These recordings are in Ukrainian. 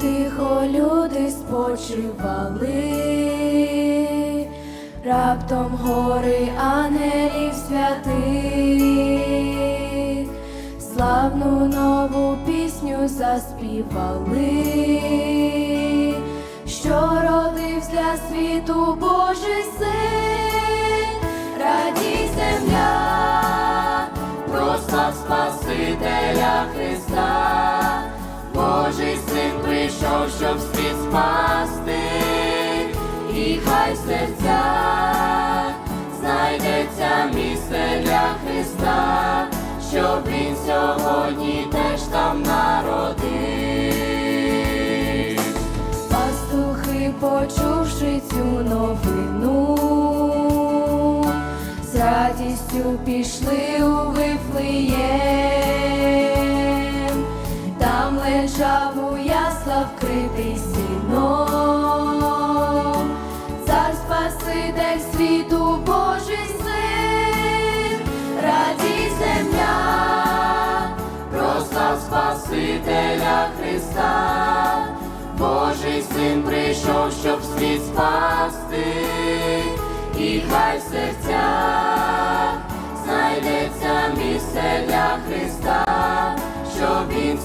тихо люди спочивали, раптом гори ангелів святих, славну нову пісню заспівали, що родився світу Божий син, прийшов, щоб світ спасти, і хай в серцях знайдеться місце для Христа, щоб він сьогодні теж там народив. Пастухи, почувши цю новину, з радістю пішли у Вифлеєм, лежав у вкритий сіном, цар Спаситель світу Божий син, радій земля, прослав Спасителя Христа. Божий син прийшов, щоб світ спасти, і хай в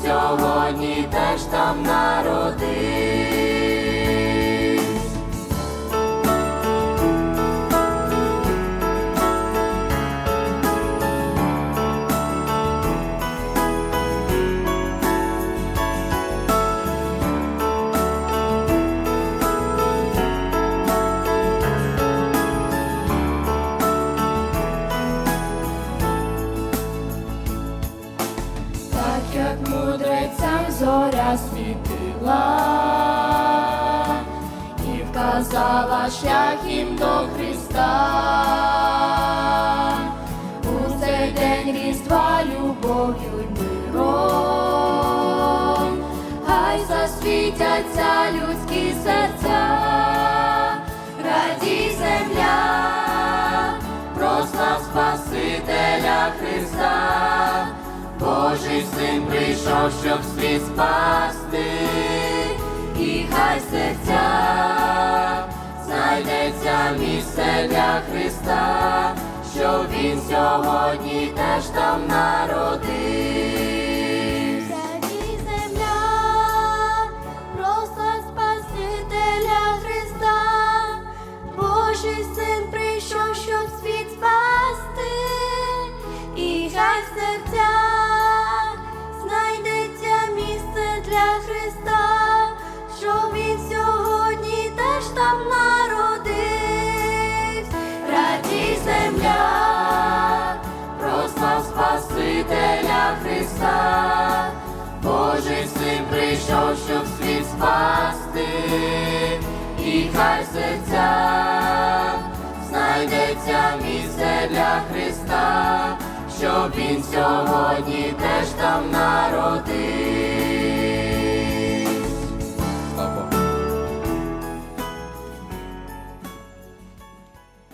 сьогодні теж там народив. Зоря світила і вказала шлях їм до Христа. У цей день різдва любов'ю й миром, хай засвітяться людські серця, радій земля, прослав Спасителя Христа. Божий син прийшов, щоб світ спасти, і хай серця знайдеться місце для Христа, що він сьогодні теж там народив. Христа, щоб він сьогодні теж там народився. Радій земля, прослав Спасителя Христа, Божий син прийшов, щоб світ спасти, і хай в серцях знайдеться місце для Христа, щоб він сьогодні теж там народив.